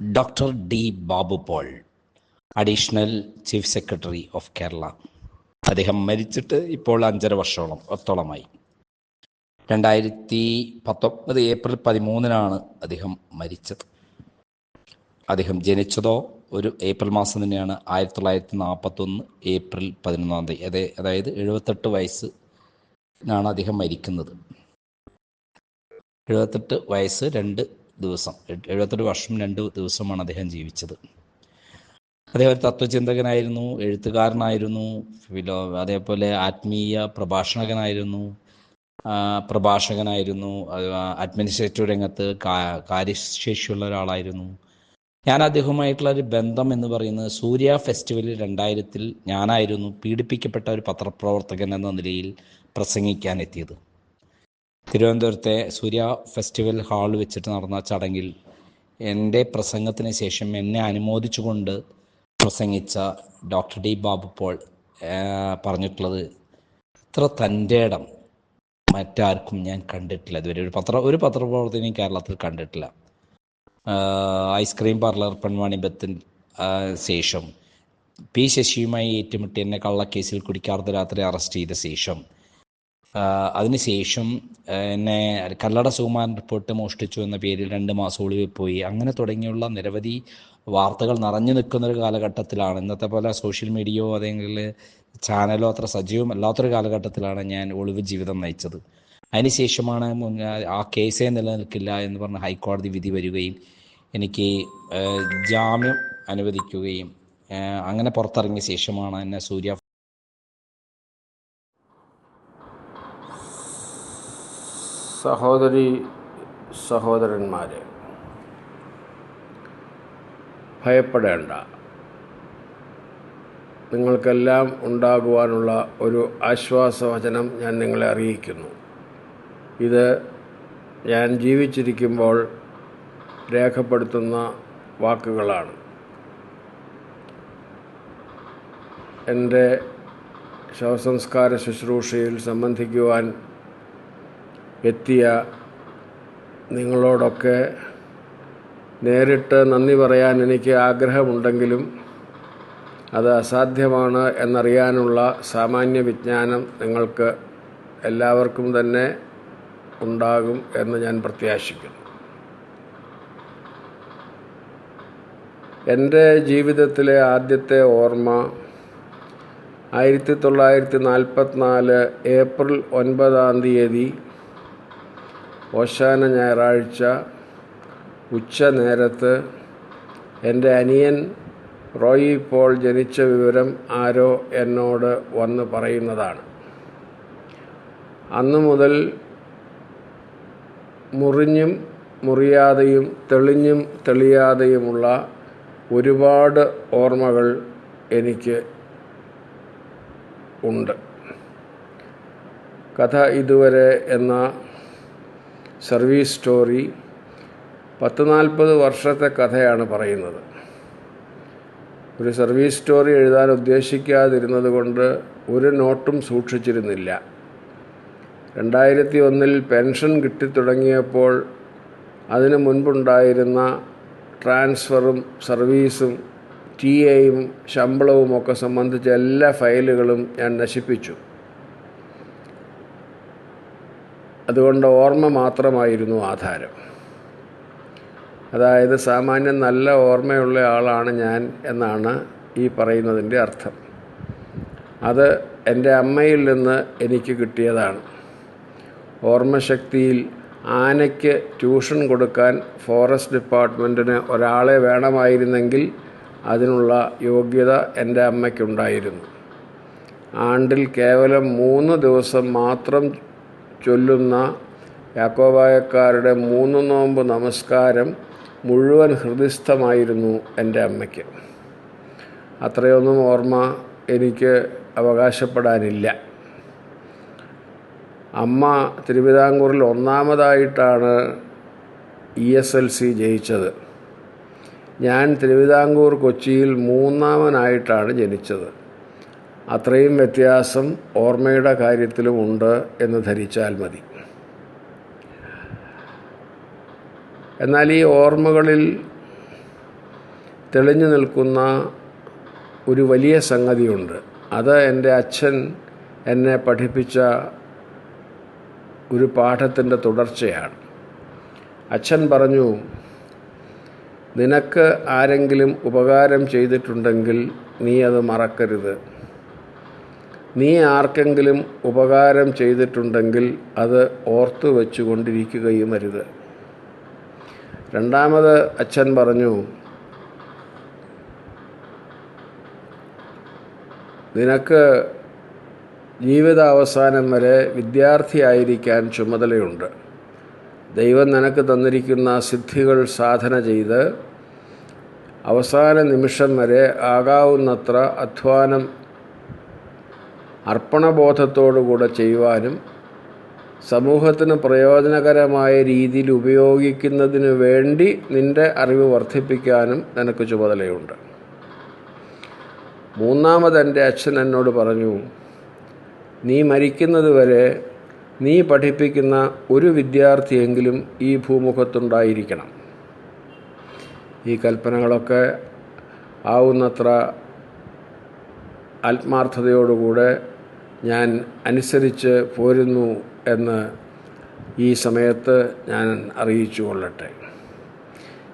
Doctor D Babu Paul additional chief secretary of Kerala അദ്ദേഹം മരിച്ചിട്ട് ഇപ്പോൾ അഞ്ചര വർഷോളം ഒത്തോളമായി. രണ്ടായിരത്തി പത്തൊമ്പത് ഏപ്രിൽ പതിമൂന്നിനാണ് അദ്ദേഹം മരിച്ചത്. അദ്ദേഹം ജനിച്ചതോ ഒരു ഏപ്രിൽ മാസം തന്നെയാണ് ആയിരത്തി തൊള്ളായിരത്തി നാൽപ്പത്തൊന്ന് ഏപ്രിൽ പതിനൊന്നാം തീയതി അതെ അതായത് എഴുപത്തെട്ട് വയസ്സിനാണ് അദ്ദേഹം മരിക്കുന്നത്. എഴുപത്തെട്ട് വയസ്സ് രണ്ട് ദിവസം. എഴുപത്തെട്ട് വർഷം രണ്ട് ദിവസമാണ് അദ്ദേഹം ജീവിച്ചത്. അദ്ദേഹം ഒരു തത്വചിന്തകനായിരുന്നു എഴുത്തുകാരനായിരുന്നു ഫിലോ അതേപോലെ ആത്മീയ പ്രഭാഷണകനായിരുന്നു പ്രഭാഷകനായിരുന്നു അഡ്മിനിസ്ട്രേറ്റീവ് രംഗത്ത് കാര്യശേഷിയുള്ള ഒരാളായിരുന്നു. ഞാൻ അദ്ദേഹവുമായിട്ടുള്ള ഒരു ബന്ധം എന്ന് പറയുന്നത് സൂര്യ ഫെസ്റ്റിവലിൽ രണ്ടായിരത്തിൽ ഞാനായിരുന്നു പീഡിപ്പിക്കപ്പെട്ട ഒരു പത്രപ്രവർത്തകൻ എന്ന നിലയിൽ പ്രസംഗിക്കാൻ എത്തിയത്. തിരുവനന്തപുരത്തെ സൂര്യ ഫെസ്റ്റിവൽ ഹാൾ വെച്ചിട്ട് നടന്ന ചടങ്ങിൽ എന്റെ പ്രസംഗത്തിന് ശേഷം എന്നെ അനുമോദിച്ചുകൊണ്ട് പ്രസംഗിച്ച ഡോക്ടർ ഡി ബാബു പോൾ പറഞ്ഞിട്ടുള്ളത് ഇത്ര തന്റെ ഇടം മറ്റാർക്കും ഞാൻ കണ്ടിട്ടില്ല. ഇതുവരെ ഒരു പത്ര ഒരു പത്രപ്രവർത്തനം കേരളത്തിൽ കണ്ടിട്ടില്ല. ഐസ്ക്രീം പാർലർ പെൺവാണിബത്തിന് ശേഷം പി ശശിയുമായി ഏറ്റുമുട്ടി എന്നെ കള്ളക്കേസിൽ കുടിക്കാർത്ത രാത്രി അറസ്റ്റ് ചെയ്ത ശേഷം അതിനുശേഷം എന്നെ കല്ലട സുകുമാരൻ റിപ്പോർട്ട് മോഷ്ടിച്ചു എന്ന പേരിൽ രണ്ട് മാസം ഒളിവിൽ പോയി. അങ്ങനെ തുടങ്ങിയുള്ള നിരവധി വാർത്തകൾ നിറഞ്ഞു നിൽക്കുന്ന ഒരു കാലഘട്ടത്തിലാണ്. ഇന്നത്തെ പോലെ സോഷ്യൽ മീഡിയയോ അല്ലെങ്കിൽ ചാനലോ അത്ര സജീവമല്ലാത്തൊരു കാലഘട്ടത്തിലാണ് ഞാൻ ഒളിവ് ജീവിതം നയിച്ചത്. അതിനുശേഷമാണ് ആ കേസേ നിലനിൽക്കില്ല എന്ന് പറഞ്ഞ ഹൈക്കോടതി വിധി വരികയും എനിക്ക് ജാമ്യം അനുവദിക്കുകയും അങ്ങനെ പുറത്തിറങ്ങിയ ശേഷമാണ് എന്നെ സൂര്യ സഹോദരി സഹോദരന്മാരെ ഭയപ്പെടേണ്ട. നിങ്ങൾക്കെല്ലാം ഉണ്ടാകുവാനുള്ള ഒരു ആശ്വാസവചനം ഞാൻ നിങ്ങളെ അറിയിക്കുന്നു. ഇത് ഞാൻ ജീവിച്ചിരിക്കുമ്പോൾ രേഖപ്പെടുത്തുന്ന വാക്കുകളാണ്. എന്റെ ശവസംസ്കാര ശുശ്രൂഷയിൽ സംബന്ധിക്കുവാൻ എത്തിയ നിങ്ങളോടൊക്കെ നേരിട്ട് നന്ദി പറയാൻ എനിക്ക് ആഗ്രഹമുണ്ടെങ്കിലും അത് അസാധ്യമാണ് എന്നറിയാനുള്ള സാമാന്യ വിജ്ഞാനം നിങ്ങൾക്ക് എല്ലാവർക്കും തന്നെ ഉണ്ടാകും എന്ന് ഞാൻ പ്രത്യാശിക്കുന്നു. എന്റെ ജീവിതത്തിലെ ആദ്യത്തെ ഓർമ്മ ആയിരത്തി തൊള്ളായിരത്തി നാൽപ്പത്തിനാല് ഏപ്രിൽ ഒൻപതാം തീയതി ഓശാന ഞായറാഴ്ച ഉച്ച നേരത്ത് എന്റെ അനിയൻ റോയി പോൾ ജനിച്ച വിവരം ആരോ എന്നോട് വന്ന് പറയുന്നതാണ്. അന്നു മുതൽ മുറിഞ്ഞും മുറിയാതെയും തെളിഞ്ഞും തെളിയാതെയുമുള്ള ഒരുപാട് ഓർമ്മകൾ എനിക്ക് ഉണ്ട്. കഥ ഇതുവരെ എന്ന സർവീസ് സ്റ്റോറി പത്ത് നാൽപ്പത് വർഷത്തെ കഥയാണ് പറയുന്നത്. ഒരു സർവീസ് സ്റ്റോറി എഴുതാൻ ഉദ്ദേശിക്കാതിരുന്നത് കൊണ്ട് ഒരു നോട്ടും സൂക്ഷിച്ചിരുന്നില്ല. രണ്ടായിരത്തി ഒന്നിൽ പെൻഷൻ കിട്ടിത്തുടങ്ങിയപ്പോൾ അതിനു മുൻപുണ്ടായിരുന്ന ട്രാൻസ്ഫറും സർവീസും ടി എയും ശമ്പളവും ഒക്കെ സംബന്ധിച്ച എല്ലാ ഫയലുകളും ഞാൻ നശിപ്പിച്ചു. അതുകൊണ്ട് ഓർമ്മ മാത്രമായിരുന്നു ആധാരം. അതായത് സാമാന്യം നല്ല ഓർമ്മയുള്ള ആളാണ് ഞാൻ എന്നാണ് ഈ പറയുന്നതിന്റെ അർത്ഥം. അത് എന്റെ അമ്മയിൽ നിന്ന് എനിക്ക് കിട്ടിയതാണ്. ഓർമ്മശക്തിയിൽ ആനയ്ക്ക് ട്യൂഷൻ കൊടുക്കാൻ ഫോറസ്റ്റ് ഡിപ്പാർട്ട്മെന്റിന് ഒരാളെ വേണമായിരുന്നെങ്കിൽ അതിനുള്ള യോഗ്യത എന്റെ അമ്മയ്ക്കുണ്ടായിരുന്നു. ആണ്ടിൽ കേവലം മൂന്ന് ദിവസം മാത്രം ചൊല്ലുന്ന യാക്കോബായക്കാരുടെ മൂന്ന് നോമ്പ് നമസ്കാരം മുഴുവൻ ഹൃദയസ്ഥമായിരുന്നു എന്റെ അമ്മയ്ക്ക്. അത്രയൊന്നും ഓർമ്മ എനിക്ക് അവകാശപ്പെടാനില്ല. അമ്മ തിരുവിതാംകൂറിൽ ഒന്നാമതായിട്ടാണ് ഇ എസ് എൽ സി ജയിച്ചത്. ഞാൻ തിരുവിതാംകൂർ കൊച്ചിയിൽ മൂന്നാമനായിട്ടാണ് ജനിച്ചത്. അത്രയും വ്യത്യാസം ഓർമ്മയുടെ കാര്യത്തിലും ഉണ്ട് എന്ന് ധരിച്ചാൽ മതി. എന്നാൽ ഈ ഓർമ്മകളിൽ തെളിഞ്ഞു നിൽക്കുന്ന ഒരു വലിയ സംഗതിയുണ്ട്. അത് എന്റെ അച്ഛൻ എന്നെ പഠിപ്പിച്ച ഒരു പാഠത്തിന്റെ തുടർച്ചയാണ്. അച്ഛൻ പറഞ്ഞു നിനക്ക് ആരെങ്കിലും ഉപകാരം ചെയ്തിട്ടുണ്ടെങ്കിൽ നീ അത് മറക്കരുത്. നീ ആർക്കെങ്കിലും ഉപകാരം ചെയ്തിട്ടുണ്ടെങ്കിൽ അത് ഓർത്തു വെച്ചുകൊണ്ടിരിക്കുകയും അരുത് രണ്ടാമത് അച്ഛൻ പറഞ്ഞു നിനക്ക് ജീവിതാവസാനം വരെ വിദ്യാർത്ഥിയായിരിക്കാൻ ചുമതലയുണ്ട്. ദൈവം നിനക്ക് തന്നിരിക്കുന്ന സിദ്ധികൾ സാധന ചെയ്ത് അവസാന നിമിഷം വരെ ആകാവുന്നത്ര അധ്വാനം അർപ്പണബോധത്തോടുകൂടെ ചെയ്യുവാനും സമൂഹത്തിന് പ്രയോജനകരമായ രീതിയിൽ ഉപയോഗിക്കുന്നതിന് വേണ്ടി നിന്റെ അറിവ് വർദ്ധിപ്പിക്കാനും നിനക്ക് ചുമതലയുണ്ട്. മൂന്നാമത് എന്റെ അച്ഛൻ എന്നോട് പറഞ്ഞു നീ മരിക്കുന്നതുവരെ നീ പഠിപ്പിക്കുന്ന ഒരു വിദ്യാർത്ഥിയെങ്കിലും ഈ ഭൂമുഖത്തുണ്ടായിരിക്കണം. ഈ കൽപ്പനകളൊക്കെ ആവുന്നത്ര ആത്മാർത്ഥതയോടുകൂടെ ഞാൻ അനുസരിച്ച് പോരുന്നു എന്ന് ഈ സമയത്ത് ഞാൻ അറിയിച്ചു കൊള്ളട്ടെ.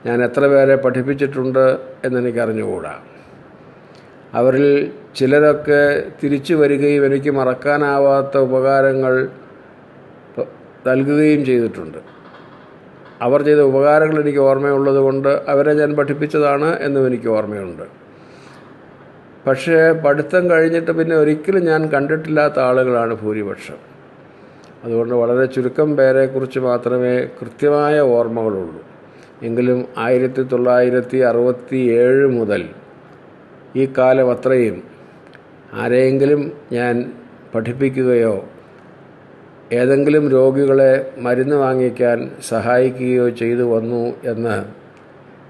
ഞാൻ എത്ര പേരെ പഠിപ്പിച്ചിട്ടുണ്ട് എന്നെനിക്കറിഞ്ഞുകൂടാ. അവരിൽ ചിലരൊക്കെ തിരിച്ചു വരികയും എനിക്ക് മറക്കാനാവാത്ത ഉപകാരങ്ങൾ നൽകുകയും ചെയ്തിട്ടുണ്ട്. അവർ ചെയ്ത ഉപകാരങ്ങൾ എനിക്ക് ഓർമ്മയുള്ളത് കൊണ്ട് അവരെ ഞാൻ പഠിപ്പിച്ചതാണ് എന്നും എനിക്ക് ഓർമ്മയുണ്ട്. പക്ഷേ പഠിത്തം കഴിഞ്ഞിട്ട് പിന്നെ ഒരിക്കലും ഞാൻ കണ്ടിട്ടില്ലാത്ത ആളുകളാണ് ഭൂരിപക്ഷം. അതുകൊണ്ട് വളരെ ചുരുക്കം പേരെക്കുറിച്ച് മാത്രമേ കൃത്യമായ ഓർമ്മകളുള്ളൂ. എങ്കിലും ആയിരത്തി തൊള്ളായിരത്തി അറുപത്തി ഏഴ് മുതൽ ഈ കാലം അത്രയും ആരെയെങ്കിലും ഞാൻ പഠിപ്പിക്കുകയോ ഏതെങ്കിലും രോഗികളെ മരുന്ന് വാങ്ങിക്കാൻ സഹായിക്കുകയോ ചെയ്തു വന്നു എന്ന്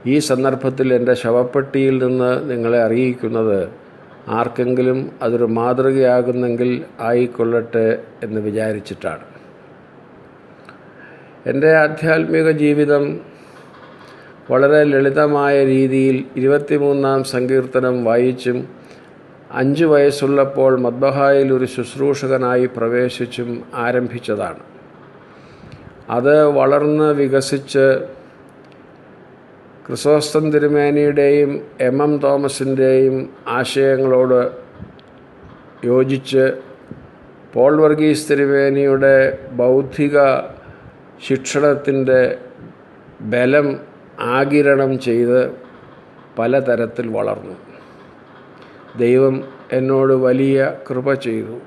ഈ സന്ദർഭത്തിൽ എന്റെ ശവപ്പെട്ടിയിൽ നിന്ന് നിങ്ങളെ അറിയിക്കുന്നത് ആർക്കെങ്കിലും അതൊരു മാതൃകയാകുന്നെങ്കിൽ ആയിക്കൊള്ളട്ടെ എന്ന് വിചാരിച്ചിട്ടാണ്. എന്റെ ആധ്യാത്മിക ജീവിതം വളരെ ലളിതമായ രീതിയിൽ ഇരുപത്തിമൂന്നാം സങ്കീർത്തനം വായിച്ചും അഞ്ച് വയസ്സുള്ളപ്പോൾ മദ്ബഹായിൽ ഒരു ശുശ്രൂഷകനായി പ്രവേശിച്ചും ആരംഭിച്ചതാണ്. അത് വളർന്ന് വികസിച്ച് ക്രിസോസ്തം തിരുമേനിയുടെയും എം എം തോമസിന്റെയും ആശയങ്ങളോട് യോജിച്ച് പോൾ വർഗീസ് തിരുമേനിയുടെ ബൗദ്ധിക ശിക്ഷണത്തിന്റെ ബലം ആകിരണം ചെയ്ത് പലതരത്തിൽ വളർന്നു. ദൈവം എന്നോട് വലിയ കൃപ ചെയ്തു.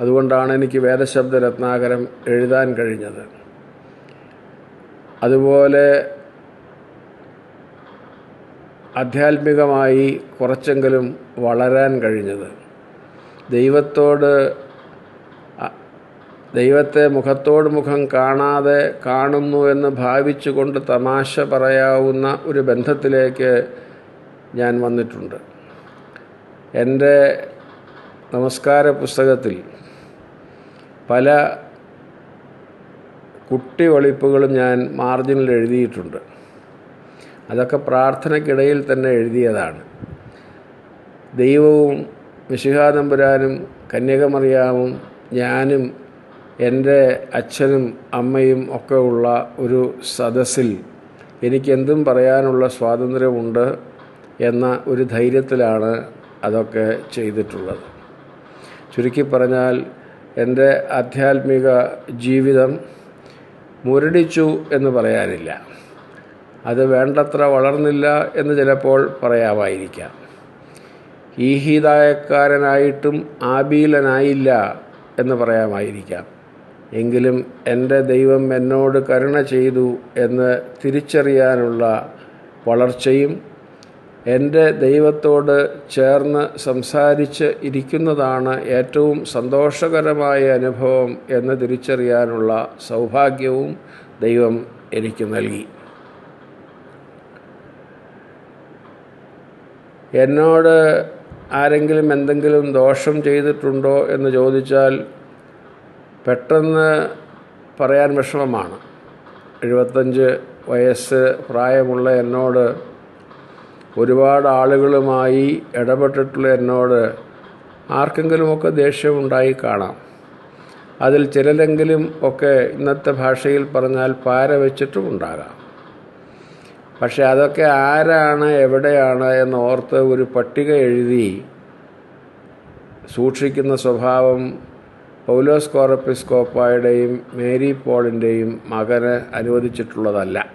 അതുകൊണ്ടാണ് എനിക്ക് വേദശബ്ദ രത്നാകരം എഴുതാൻ കഴിഞ്ഞത്. അതുപോലെ ആധ്യാത്മികമായി കുറച്ചെങ്കിലും വളരാൻ കഴിഞ്ഞത്. ദൈവത്തോട് ദൈവത്തെ മുഖത്തോട് മുഖം കാണാതെ കാണുന്നു എന്ന് ഭാവിച്ചുകൊണ്ട് തമാശ പറയാവുന്ന ഒരു ബന്ധത്തിലേക്ക് ഞാൻ വന്നിട്ടുണ്ട്. എന്റെ നമസ്കാര പുസ്തകത്തിൽ പല കുട്ടി ഒളിപ്പുകളും ഞാൻ മാർജിനിൽ എഴുതിയിട്ടുണ്ട്. അതൊക്കെ പ്രാർത്ഥനയ്ക്കിടയിൽ തന്നെ എഴുതിയതാണ്. ദൈവവും മിശിഹാതമ്പുരാനും കന്യകമറിയാമും ഞാനും എന്റെ അച്ഛനും അമ്മയും ഒക്കെ ഉള്ള ഒരു സദസ്സിൽ എനിക്കെന്തും പറയാനുള്ള സ്വാതന്ത്ര്യമുണ്ട് എന്ന ഒരു ധൈര്യത്തിലാണ് അതൊക്കെ ചെയ്തിട്ടുള്ളത്. ചുരുക്കി പറഞ്ഞാൽ എന്റെ ആധ്യാത്മിക ജീവിതം മുരടിച്ചു എന്ന് പറയാനില്ല. അത് വേണ്ടത്ര വളർന്നില്ല എന്ന് ചിലപ്പോൾ പറയാമായിരിക്കാം. ഈഹിതായക്കാരനായിട്ടും ആബീലനായില്ല എന്ന് പറയാമായിരിക്കാം. എങ്കിലും എന്റെ ദൈവം എന്നോട് കരുണ ചെയ്തു എന്ന് തിരിച്ചറിയാനുള്ള വളർച്ചയും എന്റെ ദൈവത്തോട് ചേർന്ന് സംസാരിച്ച് ഇരിക്കുന്നതാണ് ഏറ്റവും സന്തോഷകരമായ അനുഭവം എന്ന് തിരിച്ചറിയാനുള്ള സൗഭാഗ്യവും ദൈവം എനിക്ക് നൽകി. എന്നോട് ആരെങ്കിലും എന്തെങ്കിലും ദോഷം ചെയ്തിട്ടുണ്ടോ എന്ന് ചോദിച്ചാൽ പെട്ടെന്ന് പറയാൻ വിഷമമാണ്. എഴുപത്തഞ്ച് വയസ്സ് പ്രായമുള്ള എന്നോട് ഒരുപാട് ആളുകളുമായി ഇടപെട്ടിട്ടുള്ള എന്നോട് ആർക്കെങ്കിലുമൊക്കെ ദേഷ്യമുണ്ടായി കാണാം. അതിൽ ചിലരെങ്കിലും ഒക്കെ ഇന്നത്തെ ഭാഷയിൽ പറഞ്ഞാൽ പാര വെച്ചിട്ടും ഉണ്ടാകാം. പക്ഷെ അതൊക്കെ ആരാണ് എവിടെയാണ് എന്ന് ഓർത്ത് ഒരു പട്ടിക എഴുതി സൂക്ഷിക്കുന്ന സ്വഭാവം പൗലോസ് കോറപ്പിസ്കോപ്പായുടെയും മേരി പോളിന്റെയും മകന് അനുവദിച്ചിട്ടുള്ളതല്ല.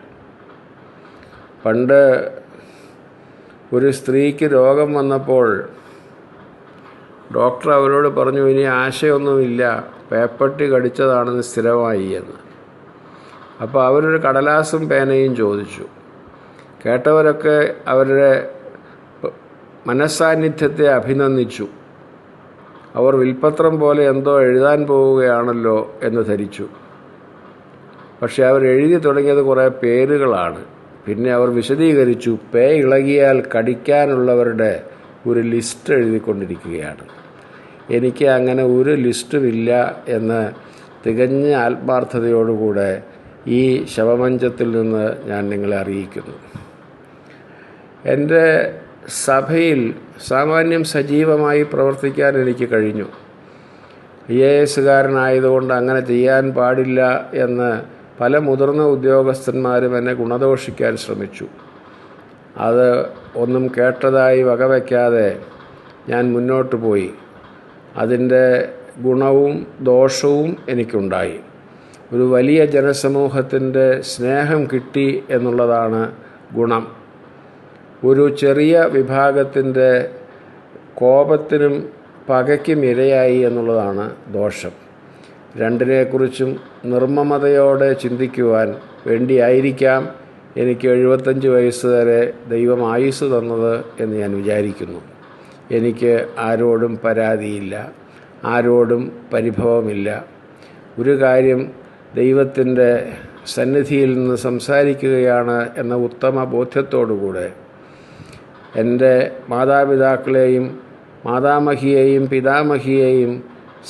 പണ്ട് ഒരു സ്ത്രീക്ക് രോഗം വന്നപ്പോൾ ഡോക്ടർ അവരോട് പറഞ്ഞു ഇനി ആശയൊന്നുമില്ല പേപ്പട്ടി കടിച്ചതാണെന്ന് സ്ഥിരമായി എന്ന്. അപ്പോൾ അവരൊരു കടലാസും പേനയും ചോദിച്ചു. കേട്ടവരൊക്കെ അവരുടെ മനസ്സാന്നിധ്യത്തെ അഭിനന്ദിച്ചു. അവർ വിൽപ്പത്രം പോലെ എന്തോ എഴുതാൻ പോവുകയാണല്ലോ എന്ന് ധരിച്ചു. പക്ഷെ അവർ എഴുതി തുടങ്ങിയത് കുറേ പേരുകളാണ്. പിന്നെ അവർ വിശദീകരിച്ചു പേ ഇളകിയാൽ കടിക്കാനുള്ളവരുടെ ഒരു ലിസ്റ്റ് എഴുതിക്കൊണ്ടിരിക്കുകയാണ്. എനിക്ക് അങ്ങനെ ഒരു ലിസ്റ്റുമില്ല എന്ന് തികഞ്ഞ ആത്മാർത്ഥതയോടുകൂടെ ഈ ശവമഞ്ചത്തിൽ നിന്ന് ഞാൻ നിങ്ങളെ അറിയിക്കുന്നു. എന്റെ സഭയിൽ സാമാന്യം സജീവമായി പ്രവർത്തിക്കാൻ എനിക്ക് കഴിഞ്ഞു. ഐ എ എസുകാരനായതുകൊണ്ട് അങ്ങനെ ചെയ്യാൻ പാടില്ല എന്ന് പല മുതിർന്ന ഉദ്യോഗസ്ഥന്മാരും എന്നെ ഗുണദോഷിക്കാൻ ശ്രമിച്ചു. അത് ഒന്നും കേട്ടതായി വകവയ്ക്കാതെ ഞാൻ മുന്നോട്ട് പോയി. അതിന്റെ ഗുണവും ദോഷവും എനിക്കുണ്ടായി. ഒരു വലിയ ജനസമൂഹത്തിന്റെ സ്നേഹം കിട്ടി എന്നുള്ളതാണ് ഗുണം. ഒരു ചെറിയ വിഭാഗത്തിന്റെ കോപത്തിനും പകയ്ക്കും ഇരയായി എന്നുള്ളതാണ് ദോഷം. രണ്ടിനെക്കുറിച്ചും നിർമ്മമതയോടെ ചിന്തിക്കുവാൻ വേണ്ടിയായിരിക്കാം എനിക്ക് എഴുപത്തഞ്ച് വയസ്സ് വരെ ദൈവം ആയുസ് തന്നത് എന്ന് ഞാൻ വിചാരിക്കുന്നു. എനിക്ക് ആരോടും പരാതിയില്ല ആരോടും പരിഭവമില്ല. ഒരു കാര്യം ദൈവത്തിന്റെ സന്നിധിയിൽ നിന്ന് സംസാരിക്കുകയാണ് എന്ന ഉത്തമ ബോധ്യത്തോടുകൂടെ എന്റെ മാതാപിതാക്കളെയും മാതാമഹിയെയും പിതാമഹിയെയും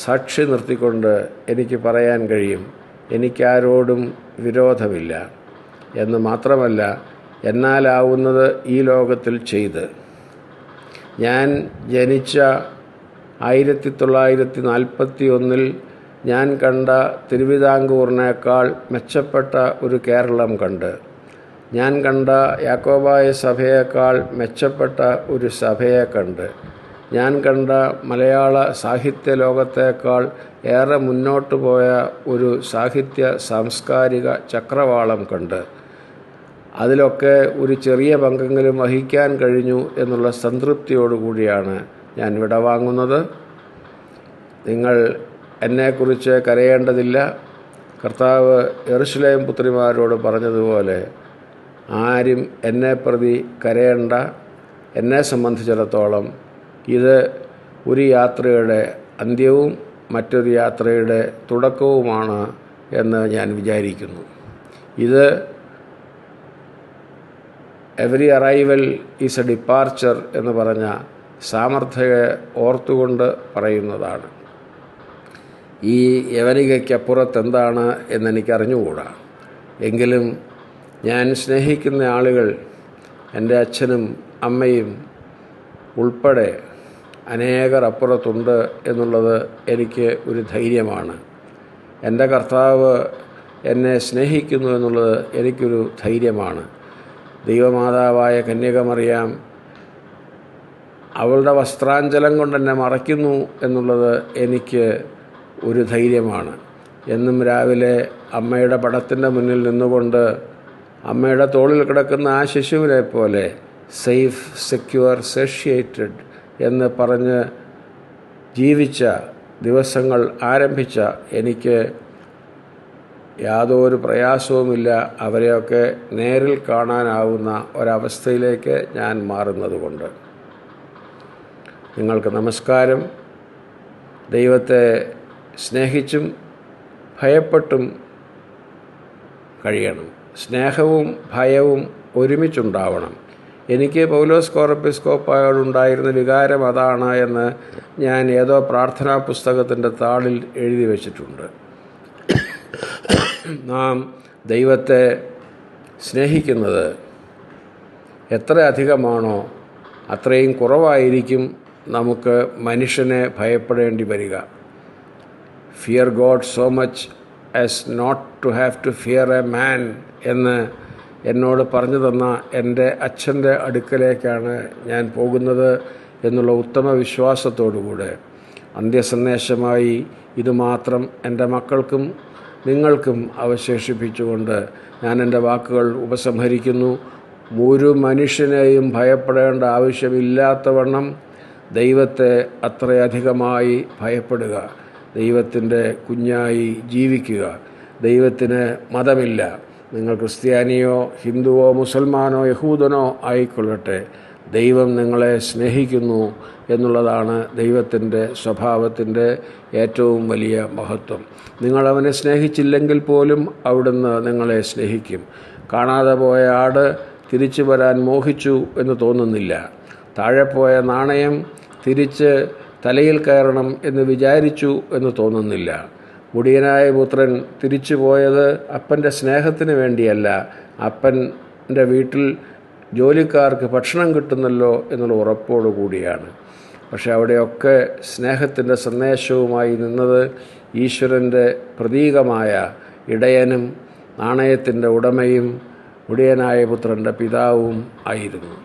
സാക്ഷി നിർത്തിക്കൊണ്ട് എനിക്ക് പറയാൻ കഴിയും. എനിക്കാരോടും വിരോധമില്ല. എന്ന് മാത്രമല്ല എന്നാലാവുന്നത് ഈ ലോകത്തിൽ ചെയ്ത്. ഞാൻ ജനിച്ച ആയിരത്തി തൊള്ളായിരത്തി നാൽപ്പത്തി ഒന്നിൽ ഞാൻ കണ്ട തിരുവിതാംകൂറിനേക്കാൾ മെച്ചപ്പെട്ട ഒരു കേരളം കണ്ട്. ഞാൻ കണ്ട യാക്കോബായ സഭയേക്കാൾ മെച്ചപ്പെട്ട ഒരു സഭയെ കണ്ട്. ഞാൻ കണ്ട മലയാള സാഹിത്യ ലോകത്തേക്കാൾ ഏറെ മുന്നോട്ട് പോയ ഒരു സാഹിത്യ സാംസ്കാരിക ചക്രവാളം കണ്ട്. അതിലൊക്കെ ഒരു ചെറിയ പങ്കെങ്കിലും വഹിക്കാൻ കഴിഞ്ഞു എന്നുള്ള സംതൃപ്തിയോടുകൂടിയാണ് ഞാൻ വിടവാങ്ങുന്നത് നിങ്ങൾ എന്നെക്കുറിച്ച് കരയേണ്ടതില്ല. കർത്താവ് എറുസലേം പുത്രിമാരോട് പറഞ്ഞതുപോലെ ആരും എന്നെ പ്രതി കരയേണ്ട എന്നെ സംബന്ധിച്ചിടത്തോളം ഇത് ഒരു യാത്രയുടെ അന്ത്യവും മറ്റൊരു യാത്രയുടെ തുടക്കവുമാണ് എന്ന് ഞാൻ വിചാരിക്കുന്നു. ഇത് every arrival is a departure എന്ന് പറഞ്ഞ സാമർഥ്യയെ ഓർത്തുകൊണ്ട് പറയുന്നതാണ്. ഈ യവനികയ്ക്കപ്പുറത്ത് എന്താണ് എന്നെനിക്കറിഞ്ഞുകൂടാ എങ്കിലും ഞാൻ സ്നേഹിക്കുന്ന ആളുകൾ എന്റെ അച്ഛനും അമ്മയും ഉൾപ്പെടെ അനേകർ അപ്പുറത്തുണ്ട് എന്നുള്ളത് എനിക്ക് ഒരു ധൈര്യമാണ്. എന്റെ കർത്താവ് എന്നെ സ്നേഹിക്കുന്നു എന്നുള്ളത് എനിക്കൊരു ധൈര്യമാണ്. ദൈവമാതാവായ കന്യകമറിയാം അവളുടെ വസ്ത്രാഞ്ചലം കൊണ്ട് എന്നെ മറയ്ക്കുന്നു എന്നുള്ളത് എനിക്ക് ഒരു ധൈര്യമാണ്. എന്നും രാവിലെ അമ്മയുടെ പടത്തിന്റെ മുന്നിൽ നിന്നുകൊണ്ട് അമ്മയുടെ തോളിൽ കിടക്കുന്ന ആ ശിശുവിനെ പോലെ സേഫ് സെക്യൂർ സെഷ്യേറ്റഡ് എന്ന് പറഞ്ഞ് ജീവിച്ച ദിവസങ്ങൾ ആരംഭിച്ച എനിക്ക് യാതൊരു പ്രയാസവുമില്ല. അവരെയൊക്കെ നേരിൽ കാണാനാവുന്ന ഒരവസ്ഥയിലേക്ക് ഞാൻ മാറുന്നതുകൊണ്ട്. നിങ്ങൾക്ക് നമസ്കാരം. ദൈവത്തെ സ്നേഹിച്ചും ഭയപ്പെട്ടും കഴിയണം. സ്നേഹവും ഭയവും ഒരുമിച്ചുണ്ടാവണം. എനിക്ക് പൗലോസ് കോറപ്പിസ്കോപ്പായോടുണ്ടായിരുന്ന വികാരം അതാണ് എന്ന് ഞാൻ ഏതോ പ്രാർത്ഥനാ പുസ്തകത്തിന്റെ താളിൽ എഴുതി വച്ചിട്ടുണ്ട്. നാം ദൈവത്തെ സ്നേഹിക്കുന്നത് എത്ര അധികമാണോ അത്രയും കുറവായിരിക്കും നമുക്ക് മനുഷ്യനെ ഭയപ്പെടേണ്ടി വരിക. Fear God so much as not to have to fear a man എന്ന് എന്നോട് പറഞ്ഞു തന്ന എന്റെ അച്ഛന്റെ അടുക്കലേക്കാണ് ഞാൻ പോകുന്നത് എന്നുള്ള ഉത്തമ വിശ്വാസത്തോടുകൂടെ അന്ത്യസന്ദേശമായി ഇതുമാത്രം എന്റെ മക്കൾക്കും നിങ്ങൾക്കും അവശേഷിപ്പിച്ചുകൊണ്ട് ഞാൻ എന്റെ വാക്കുകൾ ഉപസംഹരിക്കുന്നു. ഒരു മനുഷ്യനെയും ഭയപ്പെടേണ്ട ആവശ്യമില്ലാത്തവണ്ണം ദൈവത്തെ അത്രയധികമായി ഭയപ്പെടുക. ദൈവത്തിന്റെ കുഞ്ഞായി ജീവിക്കുക. ദൈവത്തിന് മതമില്ല. നിങ്ങൾ ക്രിസ്ത്യാനിയോ ഹിന്ദുവോ മുസൽമാനോ യഹൂദനോ ആയിക്കൊള്ളട്ടെ. ദൈവം നിങ്ങളെ സ്നേഹിക്കുന്നു എന്നുള്ളതാണ് ദൈവത്തിന്റെ സ്വഭാവത്തിന്റെ ഏറ്റവും വലിയ മഹത്വം. നിങ്ങളവനെ സ്നേഹിച്ചില്ലെങ്കിൽ പോലും അവിടുന്ന് നിങ്ങളെ സ്നേഹിക്കും. കാണാതെ പോയ ആട് തിരിച്ചു വരാൻ മോഹിച്ചു എന്ന് തോന്നുന്നില്ല. താഴെ പോയ നാണയം തിരിച്ച് തലയിൽ കയറണം എന്ന് വിചാരിച്ചു എന്ന് തോന്നുന്നില്ല. മുടിയനായ പുത്രൻ തിരിച്ചു പോയത് അപ്പന്റെ സ്നേഹത്തിന് വേണ്ടിയല്ല. അപ്പന്റെ വീട്ടിൽ ജോലിക്കാർക്ക് ഭക്ഷണം കിട്ടുന്നല്ലോ എന്നുള്ള ഉറപ്പോടു കൂടിയാണ്. പക്ഷെ അവിടെയൊക്കെ സ്നേഹത്തിന്റെ സന്ദേശവുമായി നിന്നത് ഈശ്വരന്റെ പ്രതീകമായ ഇടയനും നാണയത്തിന്റെ ഉടമയും മുടിയനായ പുത്രന്റെ പിതാവും ആയിരുന്നു.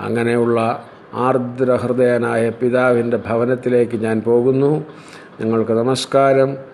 അങ്ങനെയുള്ള ആർദ്രഹൃദയനായ പിതാവിന്റെ ഭവനത്തിലേക്ക് ഞാൻ പോകുന്നു. നിങ്ങൾക്ക് നമസ്കാരം.